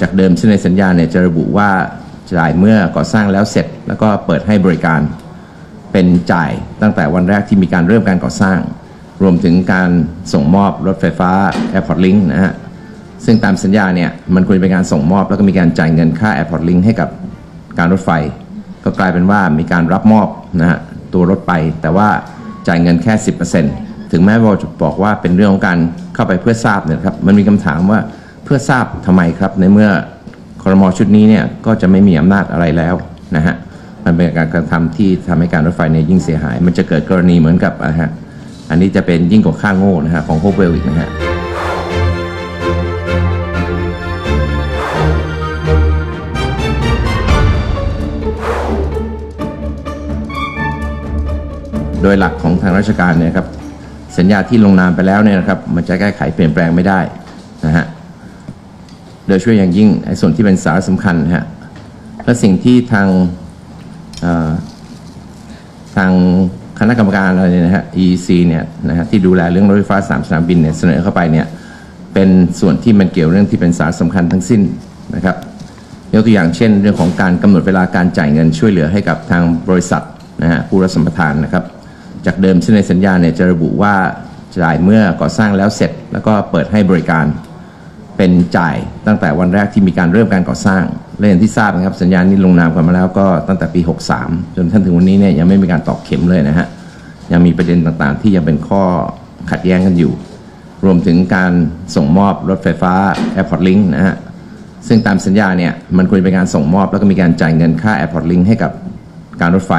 จากเดิมที่ในสัญญาเนี่ยจะระบุว่าจ่ายเมื่อก่อสร้างแล้วเสร็จ แล้วก็เปิดให้บริการเป็นจ่ายตั้งแต่วันแรกที่มีการเริ่มการก่อสร้าง รวมถึงการส่งมอบรถไฟฟ้า Airport Link นะฮะซึ่งตามสัญญาเนี่ยมันควรเป็นการส่งมอบแล้วก็มีการจ่ายเงินค่า Airport Link ให้กับการรถไฟ ก็กลายเป็นว่ามีการรับมอบนะฮะตัวรถไป แต่ว่าจ่ายเงินแค่ 10%ถึงแม้ว่าจะบอกว่าเป็นเรื่องของการเข้าไปเพื่อทราบเนี่ยครับมันมีคำถามว่า พื่อทราบทำไมครับ ในเมื่อครมชุดนี้เนี่ยก็จะไม่มีอำนาจอะไรแล้วนะฮะมันเป็นการกระทำที่ทำให้การรถไฟเนี่ยยิ่งเสียหาย มันจะเกิดกรณีเหมือนกับอะฮะอันนี้จะเป็นยิ่งกว่าค่าโง่นะฮะของโฮเวลอีกนะฮะโดยหลักของทางราชการเนี่ยครับสัญญาที่ลงนามไปแล้วเนี่ยนะครับ มันจะแก้ไขเปลี่ยนแปลงไม่ได้นะฮะ โดยช่วยอย่างยิ่งไอ้ส่วนที่เป็นสาระสำคัญฮะและสิ่งที่ทางทางคณะกรรมการอะไรเนี่ยนะฮะ EEC เนี่ยนะฮะที่ดูแลเรื่องรถไฟฟ้าสามสนามบินเนี่ยเสนอเข้าไปเนี่ยเป็นส่วนที่มันเกี่ยวเรื่องที่เป็นสาระสำคัญทั้งสิ้นนะครับยกตัวอย่างเช่น เรื่องของการกำหนดเวลาการจ่ายเงินช่วยเหลือให้กับทางบริษัทนะฮะผู้รับสัมปทานนะครับ จากเดิมที่ในสัญญาเนี่ยจะระบุว่าจ่ายเมื่อก่อสร้างแล้วเสร็จ แล้วก็เปิดให้บริการ เป็นจ่ายตั้งแต่วันแรกที่มีการเริ่มการก่อสร้างและอย่างที่ทราบนะครับสัญญานี้ลงนามกันมาแล้วก็ตั้งแต่ปี 63 จนท่านถึงวันนี้เนี่ยยังไม่มีการตอกเข็มเลยนะฮะยังมีประเด็นต่างๆ ที่ยังเป็นข้อขัดแย้งกันอยู่ รวมถึงการส่งมอบรถไฟฟ้า Airport Link นะฮะซึ่งตามสัญญาเนี่ยมันควรจะเป็นการส่งมอบแล้วก็มีการจ่ายเงินค่า Airport Link ให้กับการรถไฟ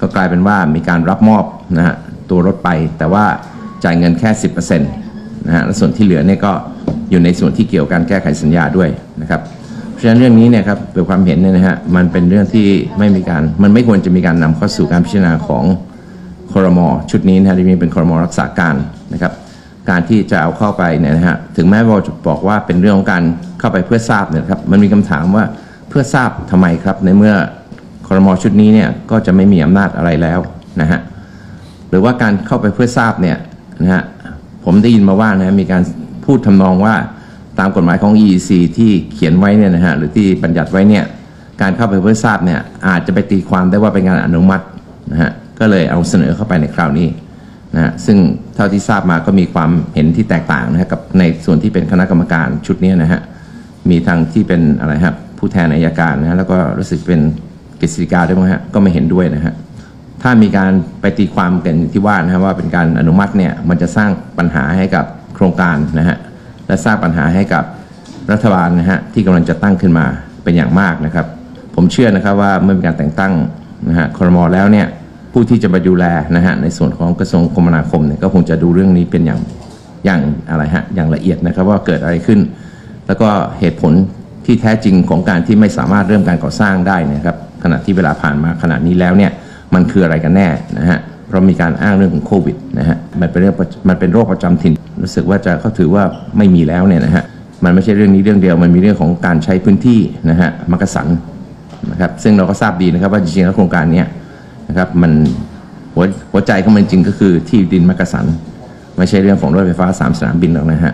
ก็กลายเป็นว่ามีการรับมอบนะฮะตัวรถไป แต่ว่าจ่ายเงินแค่ 10%นะฮะและส่วนที่เหลือเนี่ยก็ อยู่ในส่วนที่เกี่ยวกับการแก้ไขสัญญาด้วยนะครับเพราะฉะนั้นเรื่องนี้เนี่ยครับเป็นความเห็นเนี่ยนะฮะมันเป็นเรื่องที่ไม่มีการมันไม่ควรจะมีการนำเข้าสู่การพิจารณาของครมชุดนี้นะฮะที่มีเป็นครมรักษาการนะครับการที่จะเอาเข้าไปเนี่ยนะฮะถึงแม้ว่าจะบอกว่าเป็นเรื่องของการเข้าไปเพื่อทราบเนี่ยครับมันมีคำถามว่าเพื่อทราบทำไมครับในเมื่อครมชุดนี้เนี่ยก็จะไม่มีอำนาจอะไรแล้วนะฮะหรือว่าการเข้าไปเพื่อทราบเนี่ยนะฮะผมได้ยินมาว่านะมีการ พูดทำนองว่าตามกฎหมายของ EEC ที่เขียนไว้เนี่ยนะฮะหรือที่บัญญัติไว้เนี่ยการเข้าไปเพื่อทราบเนี่ยอาจจะไปตีความได้ว่าเป็นการอนุมัตินะฮะก็เลยเอาเสนอเข้าไปในคราวนี้นะฮะซึ่งเท่าที่ทราบมาก็มีความเห็นที่แตกต่างนะฮะกับในส่วนที่เป็นคณะกรรมการชุดนี้นะฮะมีทางที่เป็นอะไรครับผู้แทนอายการนะฮะแล้วก็รู้สึกเป็นกฤษฎีกาด้วยมั้งฮะก็ไม่เห็นด้วยนะฮะถ้ามีการไปตีความกันที่ว่านะครับว่าเป็นการอนุมัติเนี่ยมันจะสร้างปัญหาให้กับ โครงการนะฮะและสร้างปัญหาให้กับรัฐบาลนะฮะที่กำลังจะตั้งขึ้นมาเป็นอย่างมากนะครับ ผมเชื่อนะครับว่าเมื่อมีการแต่งตั้งนะฮะครมแล้วเนี่ยผู้ที่จะมาดูแลนะฮะในส่วนของกระทรวงคมนาคมเนี่ยก็คงจะดูเรื่องนี้เป็นอย่างอย่างอะไรฮะอย่างละเอียดนะครับว่าเกิดอะไรขึ้น แล้วก็เหตุผลที่แท้จริงของการที่ไม่สามารถเริ่มการก่อสร้างได้นะครับขณะที่เวลาผ่านมาขนาดนี้แล้วเนี่ยมันคืออะไรกันแน่นะฮะเพราะมีการอ้างเรื่องของโควิดนะฮะมันเป็นเรื่องมันเป็นโรคประจำถิ่น รู้สึกว่าจะเขาถือว่าไม่มีแล้วเนี่ยนะฮะมันไม่ใช่เรื่องนี้เรื่องเดียวมันมีเรื่องของการใช้พื้นที่นะฮะมักกะสันนะครับซึ่งเราก็ทราบดีนะครับว่าจริงๆแล้วโครงการนี้นะครับมันหัวหัวใจของมันจริงก็คือที่ดินมักกะสัน ไม่ใช่เรื่องของรถไฟฟ้าสามสนามบินหรอกนะฮะ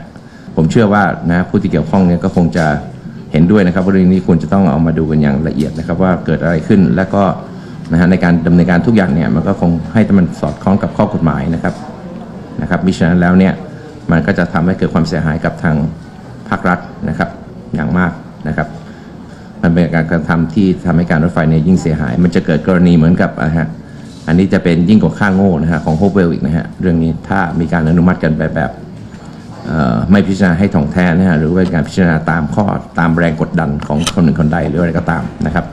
ผมเชื่อว่านะผู้ที่เกี่ยวข้องเนี่ยก็คงจะเห็นด้วยนะครับว่าเรื่องนี้ควรจะต้องเอามาดูกันอย่างละเอียดนะครับว่าเกิดอะไรขึ้นแล้วก็นะฮะในการดำเนินการทุกอย่างเนี่ยมันก็คงให้มันสอดคล้องกับข้อกฎหมายนะครับนะครับมิฉะนั้นแล้วเนี่ย มันก็จะทำให้เกิดความเสียหายกับทางภาครัฐนะครับอย่างมากนะครับ มันเป็นการกระทำที่ทำให้การรถไฟเนี่ยยิ่งเสียหาย มันจะเกิดกรณีเหมือนกับอะฮะอันนี้จะเป็นยิ่งกว่าค่าโง่นะฮะของโฮเวลอีกนะฮะเรื่องนี้ถ้ามีการอนุมัติกันแบบแบบไม่พิจารณาให้ถ่องแท้นะฮะหรือว่าการพิจารณาตามข้อตามแรงกดดันของคนหนึ่งคนใดหรืออะไรก็ตามนะครับ